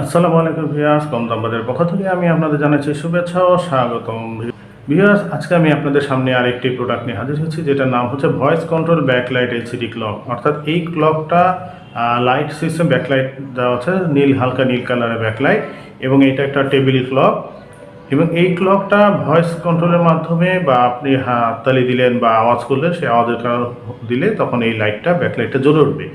আসসালামু আলাইকুম ভিয়াস কম দামবাদের পক্ষ থেকে আমি আপনাদের জানাচ্ছি শুভেচ্ছা ও স্বাগতম। ভিয়াস আজকে আমি আপনাদের সামনে আরেকটি প্রোডাক্ট নিয়ে হাজির হচ্ছি যেটার নাম হচ্ছে voice control backlight LCD clock অর্থাৎ এই ক্লকটা লাইট সিস্টেম ব্যাকলাইট দেওয়া আছে, নীল, হালকা নীল কালারের ব্যাকলাইট এবং এটা একটা টেবিল ক্লক এবং এই ক্লকটা ভয়েস কন্ট্রোলের মাধ্যমে বা আপনি হাততালি দিলেন বা আওয়াজ করলেন, সেই আওয়াজের কারণ দিলে তখন এই লাইটটা ব্যাকলাইটটা জ্বলে উঠবে।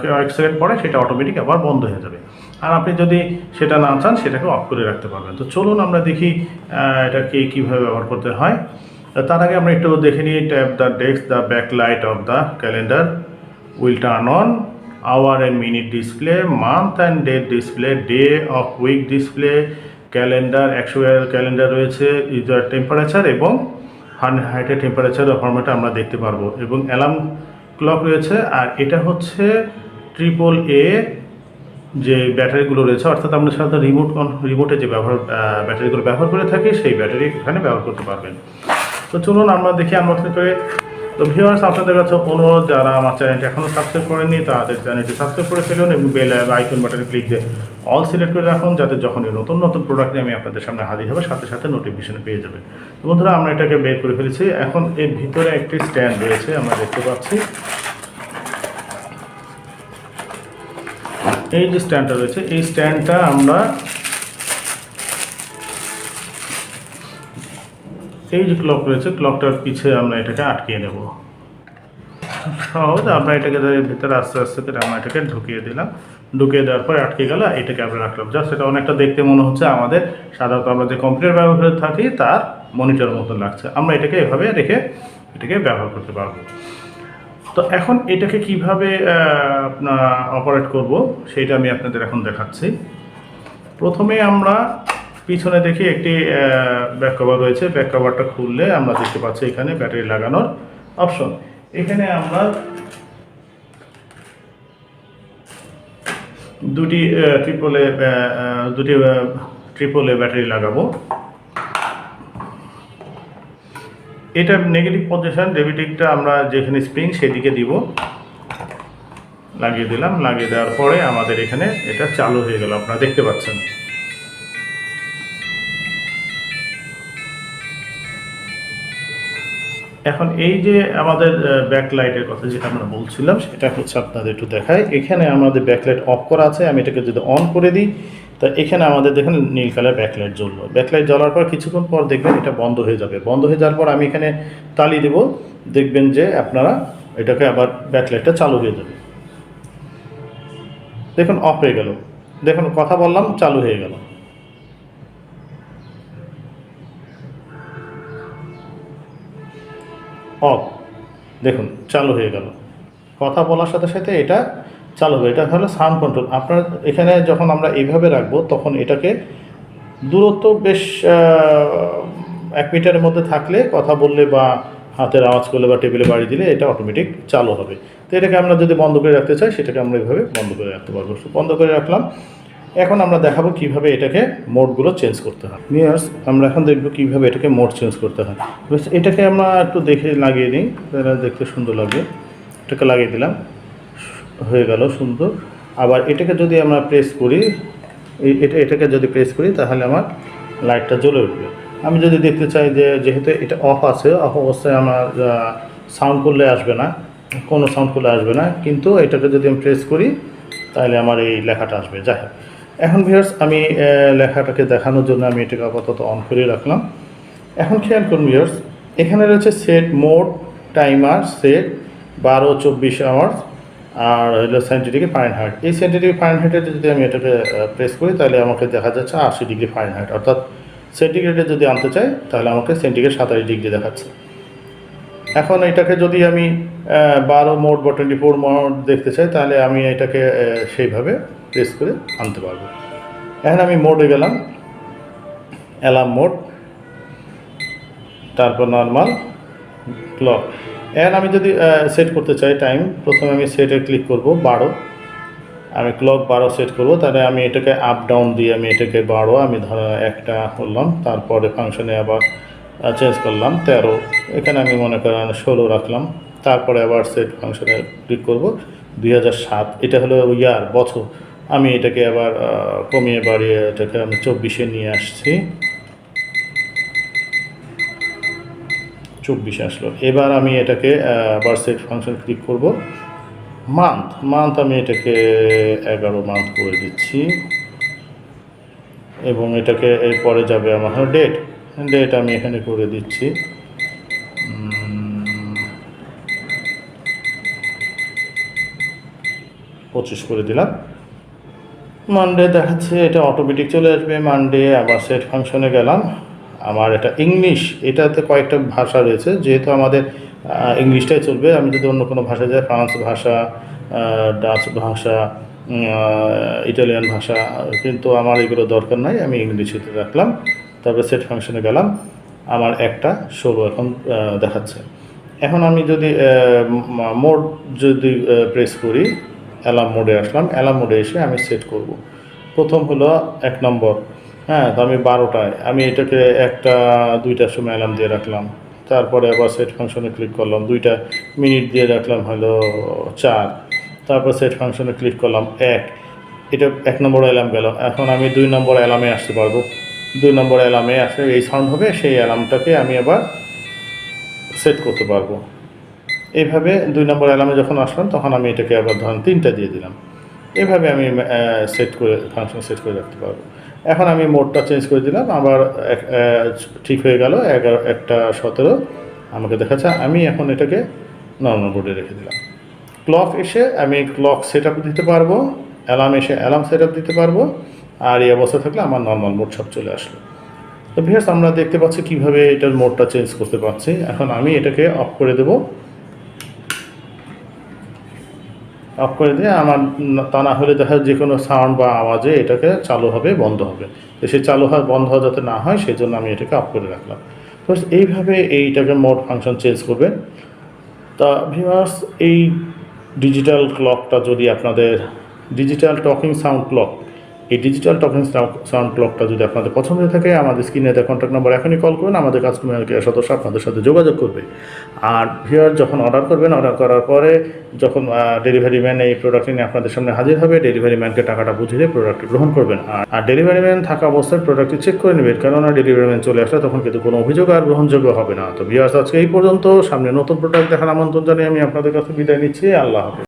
কয়েক সেকেন্ড পরে সেটা অটোমেটিক আবার বন্ধ হয়ে যাবে। আর আপনি যদি সেটা না চান, সেটাকে অফ করে রাখতে পারবেন। তো চলুন আমরা দেখি এটাকে কীভাবে ব্যবহার করতে হয়। তার আগে আমরা একটু দেখে নিই tap the desk the backlight of the calendar will turn on hour and minute display month and date display day of week display calendar একশো ক্যালেন্ডার রয়েছে ইউজার টেম্পারেচার এবং হাইটের টেম্পারেচার ফর্মেটে আমরা দেখতে পারব। এবং অ্যালার্ম ক্লক রয়েছে, আর এটা হচ্ছে ট্রিপল এ যে ব্যাটারিগুলো রয়েছে, অর্থাৎ আমরা সাধারণত রিমোট রিমোটে যে ব্যবহার ব্যাটারিগুলো ব্যবহার করে থাকি, সেই ব্যাটারি এখানে ব্যবহার করতে পারবেন। তো চলুন আমরা দেখি আনবক্সিং করে। তো ভিউয়ার্স আপনাদের কাছে অনুরোধ, যারা আমার চ্যানেলটি এখনও সাবস্ক্রাইব করেননি, তাদের চ্যানেলটি সাবস্ক্রাইব করে ফেলুন এবং বেল আইকন বাটনে ক্লিক দিয়ে অল সিলেক্ট করে রাখুন, যাতে যখনই নতুন নতুন প্রোডাক্ট নিয়ে আমি আপনাদের সামনে হাজির হবে, সাথে সাথে নোটিফিকেশন পেয়ে যাবেন। তো বন্ধুরা, আমরা এটাকে বের করে ফেলেছি। এখন এর ভিতরে একটি স্ট্যান্ড রয়েছে, আমরা দেখতে পাচ্ছি। এই যে স্ট্যান্ডটা রয়েছে, এই স্ট্যান্ডটা আমরা এই যে ক্লক রয়েছে ক্লকটার পিছে আমরা এটাকে আটকিয়ে নেব। সহজ, আমরা এটাকে ভিতরে আস্তে আস্তে করে আমরা এটাকে ঢুকিয়ে দিলাম। ঢুকিয়ে দেওয়ার পরে আটকে গেল, এটাকে আমরা রাখলাম। জাস্ট এটা অনেকটা দেখতে মনে হচ্ছে আমাদের। সাধারণত আমরা যে কম্পিউটার ব্যবহার করে থাকি, তার মনিটর মতো লাগছে। আমরা এটাকে এভাবে রেখে এটাকে ব্যবহার করতে পারব। তো এখন এটাকে কীভাবে অপারেট করব সেটা আমি আপনাদের এখন দেখাচ্ছি। প্রথমে আমরা পিছনে দেখি একটি ব্যাক কভার রয়েছে। ব্যাক কভারটা খুললে আমরা দেখতে পাচ্ছি এখানে ব্যাটারি লাগানোর অপশন এখানে আমরা দুটি ট্রিপলে দুটি ট্রিপলে ব্যাটারি লাগাবো। এটা নেগেটিভ পজিশন ডেবিটিকটা আমরা যেখানে স্প্রিং সেদিকে দিব। লাগিয়ে দিলাম, লাগিয়ে দেওয়ার পরে আমাদের এখানে এটা চালু হয়ে গেল, আপনারা দেখতে পাচ্ছেন। এখন এই যে আমাদের ব্যাকলাইটের কথা যেটা আমরা বলছিলাম, সেটা হচ্ছে আপনাদের একটু দেখায় এখানে আমাদের ব্যাকলাইট অফ করা আছে, আমি এটাকে যদি অন করে দিই তা এখানে আমাদের দেখুন নীল কালার ব্যাকলাইট জ্বললো। ব্যাকলাইট জ্বলার পর কিছুক্ষণ পর দেখবেন এটা বন্ধ হয়ে যাবে। বন্ধ হয়ে যাওয়ার পর আমি এখানে তালি দেব। দেখবেন যে আপনারা এটাকে আবার ব্যাকলাইটটা চালু হয়ে যাবে। দেখুন অফ হয়ে গেল। দেখুন কথা বললাম, চালু হয়ে গেল। অফ দেখুন, চালু হয়ে গেল। কথা বলার সাথে সাথে এটা চালু হবে। এটা হলো সাউন্ড কন্ট্রোল আপনার এখানে যখন আমরা এইভাবে রাখব, তখন এটাকে দূরত্ব বেশ এক মিটারের মধ্যে থাকলে কথা বললে বা হাতের আওয়াজ করলে বা টেবিলে বাড়ি দিলে এটা অটোমেটিক চালু হবে। তো এটাকে আমরা যদি বন্ধ করে রাখতে চাই, সেটাকে আমরা এইভাবে বন্ধ করে রাখতে পারব। বন্ধ করে রাখলাম। এখন আমরা দেখাবো কীভাবে এটাকে মোডগুলো চেঞ্জ করতে হয়। মিয়ার্স আমরা এখন দেখব কীভাবে এটাকে মোড চেঞ্জ করতে হয়। এটাকে আমরা একটু দেখে লাগিয়ে নিই। তাহলে দেখতে সুন্দর লাগবে। এটাকে লাগিয়ে দিলাম। হয়ে গেল, সুন্দর। আবার এটাকে যদি আমরা প্রেস করি এটা, এটাকে যদি প্রেস করি, তাহলে আমার লাইটটা জ্বলে উঠবে। আমি যদি দেখতে চাই যে, যেহেতু এটা অফ আছে অফ অবস্থায় আমার সাউন্ড করলে আসবে না, কোনো সাউন্ড করলে আসবে না, কিন্তু এটাকে যদি আমি প্রেস করি, তাহলে আমার এই লেখাটা আসবে। যাই হোক। এখন ভিউয়ার্স আমি লেখাটাকে দেখানোর জন্য আমি এটাকে আপাতত অন করে রাখলাম। এখন খেয়াল করুন ভিউয়ার্স এখানে রয়েছে সেট মোড টাইমার সেট বারো চব্বিশ আওয়ার্স আর হলো সাইন্টিফিক ফাইন হার্ট এই সাইন্টিফিক ফাইন হার্টে যদি আমি এটাকে প্রেস করি, তাহলে আমাকে দেখা যাচ্ছে আশি ডিগ্রি ফাইন হার্ট অর্থাৎ সেন্টিগ্রেডে যদি আনতে চাই, তাহলে আমাকে সেন্টিগ্রেড সাতাশ ডিগ্রি দেখাচ্ছে। এখন এটাকে যদি আমি বারো মোড বা টোয়েন্টি ফোর মোড দেখতে চাই, তাহলে আমি এটাকে সেইভাবে প্রেস করে আনতে পারব। এখন আমি মোডে গেলাম। Alarm mode. তারপর নর্মাল ক্লক এখন আমি যদি সেট করতে চাই টাইম প্রথমে আমি সেটে ক্লিক করব বারো। আমি ক্লক বারো সেট করব, তাহলে আমি এটাকে আপ ডাউন দিয়ে আমি এটাকে বারো, আমি ধরো একটা করলাম, তারপরে ফাংশনে আবার চেঞ্জ করলাম, তেরো। এখানে আমি মনে করেন ষোলো রাখলাম, তারপরে আবার সেট ফাংশনে ক্লিক করব, দুই হাজার সাত। এটা হলো ইয়ার বছর। আমি এটাকে আবার কমিয়ে বাড়িয়ে এটাকে আমি চব্বিশে নিয়ে আসছি। চব্বিশে আসলো। এবার আমি এটাকে আহ, আবার সেট ফাংশন ক্লিক করব। মান্থ মান্থ আমি এটাকে এগারো মান্থ করে দিচ্ছি। এবং এটাকে এরপরে যাবে আমার ডেট ডেট আমি এখানে করে দিচ্ছি। পঁচিশ করে দিলাম। মানডে দেখাচ্ছে এটা অটোমেটিক চলে আসবে। মানডে আবার সেট ফাংশনে গেলাম। আমার এটা ইংলিশ, এটাতে কয়েকটা ভাষা রয়েছে, যেহেতু আমাদের ইংলিশটাই চলবে, আমি যদি অন্য কোনো ভাষা যাই, ফ্রান্স ভাষা ডাচ ভাষা ইটালিয়ান ভাষা, কিন্তু আমার এগুলো দরকার নাই, আমি ইংলিশে রাখলাম, তারপরে সেট ফাংশনে গেলাম, আমার একটা ষোলো এখন দেখাচ্ছে। এখন আমি যদি মোড যদি প্রেস করি অ্যালার্ম মোডে আসলাম অ্যালার্ম মোডে এসে আমি সেট করব। প্রথম হলো এক নম্বর হ্যাঁ তো আমি বারোটায়। আমি এটাকে একটা, দুইটার সময় অ্যালার্ম দিয়ে রাখলাম। তারপরে আবার সেট ফাংশনে ক্লিক করলাম। দুইটা মিনিট দিয়ে রাখলাম হলো চার। তারপর সেট ফাংশনে ক্লিক করলাম এক। এটা এক নম্বর অ্যালার্ম গেল। এখন আমি দুই নম্বর অ্যালার্মে আসতে পারব। দুই নম্বর অ্যালার্মে আসলে এই সাউন্ড হবে, সেই অ্যালার্মটাকে আমি আবার সেট করতে পারব। এইভাবে দুই নম্বর অ্যালার্মে যখন আসলাম, তখন আমি এটাকে আবার ধরেন তিনটা দিয়ে দিলাম। এভাবে আমি সেট করে ফাংশন সেট করে রাখতে পারব। এখন আমি মোডটা চেঞ্জ করে দিলাম, আবার ঠিক হয়ে গেল, এগারো, একটা, সতেরো। আমাকে দেখাচ্ছে, আমি এখন এটাকে নর্মাল মোডে রেখে দিলাম। ক্লক এসে আমি ক্লক সেট আপ দিতে পারব অ্যালার্ম এসে অ্যালার্ম সেট আপ দিতে পারব, আর এই অবস্থা থাকলে আমার নর্মাল মোড সব চলে আসলো। তো ভিয়ার্স আমরা দেখতে পাচ্ছি কীভাবে এটার মোডটা চেঞ্জ করতে পারছি। এখন আমি এটাকে অফ করে দেব। অফ করে দিয়ে আমার তা না হলে দেখা যে কোনো সাউন্ড বা আওয়াজে এটাকে চালু হবে, বন্ধ হবে। তো সেই চালু হয়, বন্ধ হওয়া যাতে না হয় সেই জন্য আমি এটাকে অফ করে রাখলাম। তো এইভাবে এইটাকে মোড ফাংশন চেঞ্জ করবেন তা ভিউয়ার্স এই ডিজিটাল ক্লকটা যদি আপনাদের ডিজিটাল টকিং সাউন্ড ক্লক এই ডিজিটাল টকিং সাউন্ড ক্লকটা যদি আপনাদের পছন্দ হয়ে থাকে, আমাদের স্ক্রিনে দেওয়া কন্ট্যাক্ট নাম্বার এখনই কল করুন, আমাদের কাস্টমার কেয়ার সদস্য আপনাদের সাথে যোগাযোগ করবে। আর ভিউয়ার যখন অর্ডার করবেন অর্ডার করার পরে যখন ডেলিভারি ম্যান এই প্রোডাক্ট নিয়ে আপনাদের সামনে হাজির হবে ডেলিভারি ম্যানকে টাকাটা বুঝিয়ে প্রোডাক্টটি গ্রহণ করবেন। আর- ডেলিভারি ম্যান থাকা অবস্থায় প্রোডাক্টটি চেক করে নেবেন কেননা ডেলিভারি ম্যান চলে আসলে তখন কিন্তু কোনো অভিযোগ আর গ্রহণযোগ্য হবে না। তো ভিউয়ার্স আজকে এই পর্যন্ত, সামনে নতুন প্রোডাক্ট দেখার আমন্ত্রণ জানিয়ে আমি আপনাদের কাছে বিদায় নিচ্ছি, আল্লাহ হাফেজ।